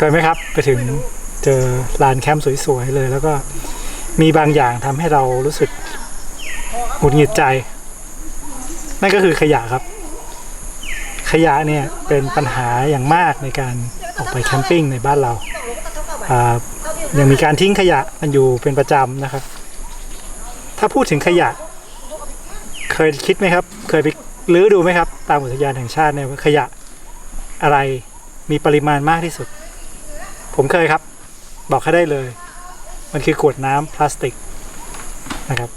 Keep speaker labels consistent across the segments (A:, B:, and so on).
A: เคยไหมครับ ไปถึงเจอลานแคมป์สวยๆเลย แล้วก็มีบางอย่างทำให้เรารู้สึกหงุดหงิดใจ นั่นก็คือขยะครับ ขยะเนี่ยเป็นปัญหาอย่างมากในการออกไปแคมปิ้งในบ้านเราอย่างมีการทิ้งขยะกันอยู่เป็นประจำนะครับ ถ้าพูดถึงขยะ เคยคิดไหมครับ เคยไปลื้อดูไหมครับ ตามอุทยานแห่งชาติเนี่ยขยะอะไรมีปริมาณมากที่สุด ผมเคยครับ บอกให้ได้เลย มันคือขวดน้ำพลาสติกนะครับ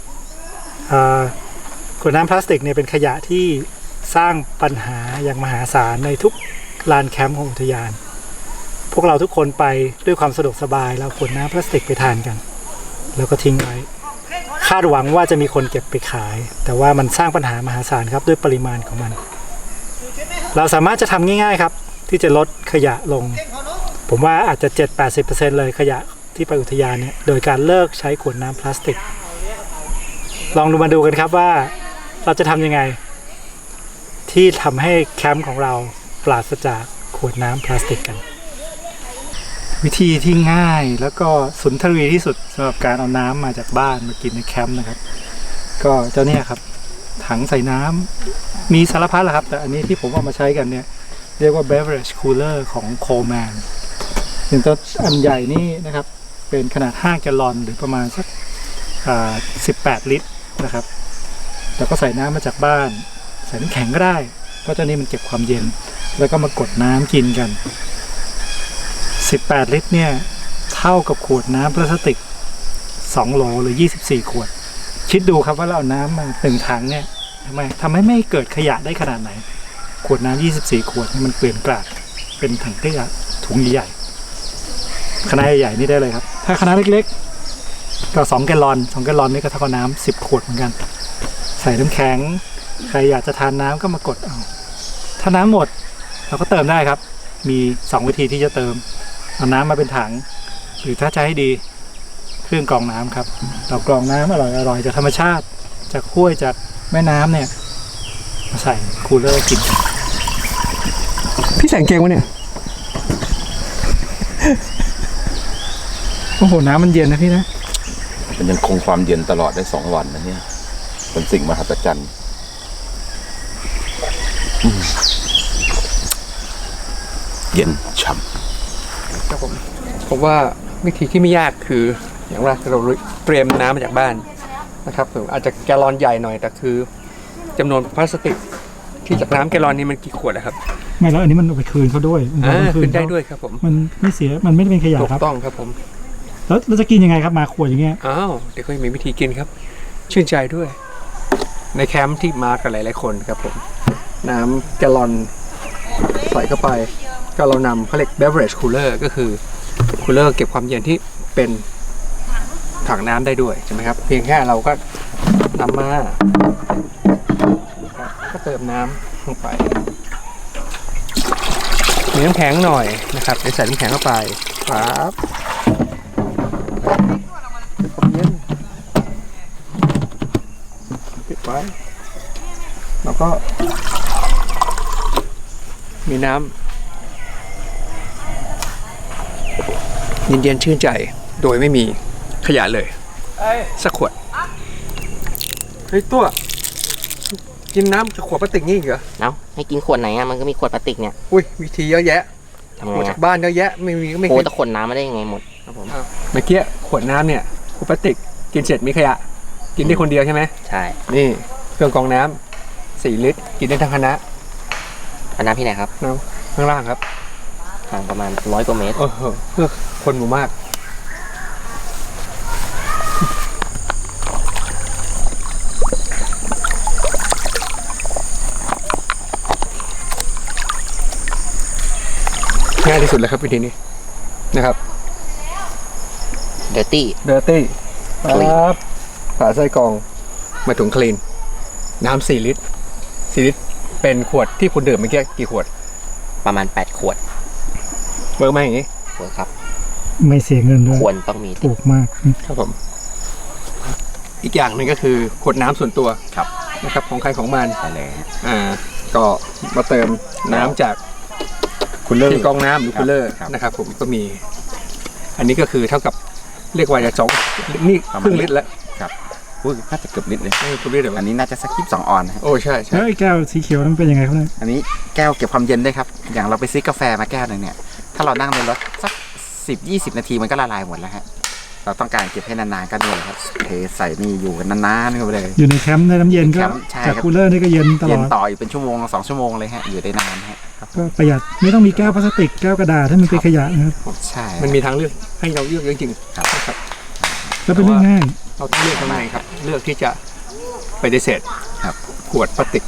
A: ขวดน้ำพลาสติกเนี่ยเป็นขยะที่สร้างปัญหาอย่างมหาศาลในทุกลานแคมป์ของอุทยาน พวกเราทุกคนไปด้วยความสะดวกสบายแล้วขวดน้ำพลาสติกไปทานกัน แล้วก็ทิ้งไว้คาดหวังว่าจะมีคนเก็บไปขาย แต่ว่ามันสร้างปัญหามหาศาลครับด้วยปริมาณของมัน เราสามารถจะทำง่าย ๆครับ ที่จะลดขยะลง ผมว่าอาจจะ 7-80%เลยขยะที่ไปอุทยานเนี่ยโดยการเลิกใช้ขวดน้ำพลาสติก ลองดูมาดูกันครับว่าเราจะทำยังไง ที่ทำให้แคมป์ของเราปราศจากขวดน้ำพลาสติกกัน วิธีที่ง่ายแล้วก็สุนทรีที่สุดสำหรับการเอาน้ำมาจากบ้านมากินในแคมป์นะครับ ก็เจ้าเนี่ยครับ ถังใส่น้ำมีสารพัดแหละครับ แต่อันนี้ที่ผมเอามาใช้กันเนี่ย เรียกว่า beverage cooler ของ Coleman ถึงตัวอันใหญ่นี่นะครับ เป็นขนาด 5 แกลลอนหรือประมาณสักอ่า18ลิตรนะครับแล้วก็ใส่น้ำมาจากบ้าน ใส่น้ำแข็งก็ได้ เพราะเจ้านี้มันเก็บความเย็น แล้วก็มากดน้ำกินกัน 18 ลิตรเนี่ย เท่ากับขวดน้ำพลาสติก 2 โหลหรือ 24 ขวด คิดดูครับว่าเราเอาน้ำมาหนึ่งถังเนี่ยทำไมทำให้ไม่เกิดขยะได้ขนาดไหน ขวดน้ำ24 ขวดนี่มันเปลี่ยนกลาดเป็นถังขยะถุงใหญ่ คณะใหญ่ๆนี่ได้เลยครับ ถ้าคณะเล็กๆ ก็2แกลลอน2แกลลอนนี่ก็เท่ากับน้ำ10ขวดเหมือนกัน ใส่น้ำแข็ง ใครอยากจะทานน้ำก็มากดเอา ถ้าน้ำหมดเราก็เติมได้ครับ มี2วิธีที่จะเติม เอาน้ำมาเป็นถัง หรือถ้าจะให้ดีเครื่องกรองน้ำครับ เรากรองน้ำอร่อยอร่อยจากธรรมชาติ จากห้วยจากแม่น้ำเนี่ยมาใส่คูลเลอร์กิน
B: พี่ใส่กางเกงวะเนี่ย
A: โอ้โห น้ำมันเย็นนะพี่นะ
C: มันยังคงความเย็นตลอดได้สองวันนะเนี่ยเป็นสิ่งมหัศจรรย์อืมเย็นฉ่
B: ครับผมผมว่าวิธีที่ไม่ยากคืออย่างแรกเราเตรียมน้ำมาจากบ้านนะครับผมอาจจะแกลลอนใหญ่หน่อยแต่คือจำนวนพลาสติก ที่จากน้ำแกลลอนนี้มันกี่ขวดนะครับ
A: ไม่แล้วอันนี้มันเอาไปคืนเขาด้วยมัน
B: อ่า
A: เอาป
B: ขึ้นได้
A: เขา
B: ด้วยครับผม
A: มันไม่เสียมันไม่ได้เป็นขยะ
B: ถูก
A: ครับ
B: ต้องครับผม
A: แล้วเราจะกินยังไงครับมาขวดอย่างเงี้ย
B: อ้าวเดี๋ยวก็มีวิธีกินครับ ชื่นใจด้วย ในแคมป์ที่มากันหลายๆคนครับผม น้ำแกลลอนใส่เข้าไป ก็เรานำเขาเรียก beverage cooler ก็คือ cooler เก็บความเย็นที่เป็นถังน้ำได้ด้วยใช่ไหมครับ เพียงแค่เราก็นำมาก็เติมน้ำลงไปมีน้ำแข็งหน่อยนะครับเดี๋ยวใส่น้ำแข็งเข้าไปครับความเย็นปิดไว้แล้ว ก็ มีน้ำเย็นๆชื่นใจโดยไม่มีขยะเลย สักขวด เฮ้ยตัว กินน้ำจากขวดพลาสติกนี่อีกเหรอ
D: เอ้าให้กินขวดไหนอะมันก็มีขวดพลาสติกเนี่ย
B: อุ้ยวิธีเยอะแยะ
D: ทำไง
B: มาจา
D: อะ
B: กบ้านเยอะแยะไม่มีไม่
D: โอ้
B: เคย
D: แต่ขวดน้ำไม่ได้ยังไงหมดครับผม
B: เมื่อกี้ขวดน้ำเนี่ยขวดพลาสติกกินเสร็จมีขยะ กินได้คนเดียวใช่ไหม
D: ใช่
B: นี่เครื่องกรองน้ำ สี่ลิตร กินได้ทั้งคณะ
D: อันน้ำที่ไหนครับ
B: น้ำข้างล่างครับ
D: ห่างประมาณร้อยกว่าเมตร
B: เออเพื่อคนหมู่มาก ง่ายที่สุดเลยครับวิธีนี้นะครับ
D: เดอร์ตี้
B: เดอร์ตี้
D: Clean
B: ครับฝาไส้กรองมาถุงคลีน น้ำสี่ลิตร สี่ลิตรเป็นขวดที่คุณดื่มเมื่อกี้กี่ขวด
D: ประมาณ 8 ขวด
B: เวิร์กไหมอย่างนี้
D: เวิร์คครับ
A: ไม่เสียเงินด้วย
D: ควรต้องมี
A: ถูกมาก
B: ครับผม อีกอย่างหนึ่งก็คือขวดน้ำส่วนตัว
D: ครับ
B: นะครับของใครของมัน
D: ไปเลย
B: อ่า ก็มาเติมน้ำจากคุณ
C: คุณเลอร์
B: ที่กรองน้ำหรือคูลเลอร์
C: ครับ
B: นะครับ ผมก็มี อันนี้ก็คือเท่ากับเรียกว่าจะสองนี่
C: ประ
B: ค
C: มาณ
B: รึ่งลิตรแล้ว
C: ครับ อุ้ยน่าจะเกือบลิตรเลย
B: นี่ครึ่งลิตรเดี๋ยว
C: อันนี้น่าจะสักยี่สิบสองออนนะฮะ
B: โอ้ใช่ใช่
A: แล้วไอ้แก้วสีเขียวนั้นเป็นยังไงครับเนี่ย
C: อันนี้แก้วเก็บความเย็นด้วยครับ อย่างเราไปซื้อกาแฟมาแก้วหนึ่งเนี่ย ถ้าเรานั่งในรถสักสิบยี่สิบนาทีมันก็ละลายหมดแล้วฮะ เราต้องการเก็บให้นานๆก็นี่แหละครับเทใส่นี่อยู่กันนานๆก็ไปเลย
A: อยู่ในแคมป์ในน้ำเย็นก็
C: แคมป์ใช่ครับ
A: จากคูลเลอร์นี่ก็เย็นตล
C: เย็
A: อนด
C: ต่ออีกเป็นชั่วโมงสองชั่วโมงเลยฮะ อยู่ได้นานฮะครับ
A: ก็ประหยัดไม่ต้องมีแก้วพลาสติกแก้วกระดาษถ้ามันเป็นขยะนะครับ
C: ใช่
B: มันมีทางเลือกให้เราเลือกจริง
C: ครับ
B: ๆนะครับ
A: แล้วเป็นเรื่องง่าย
B: เราต้องเลือกทำไงครับ เลือกที่จะไปฏิเสธ
C: ครับ
B: ขวดพลาสติก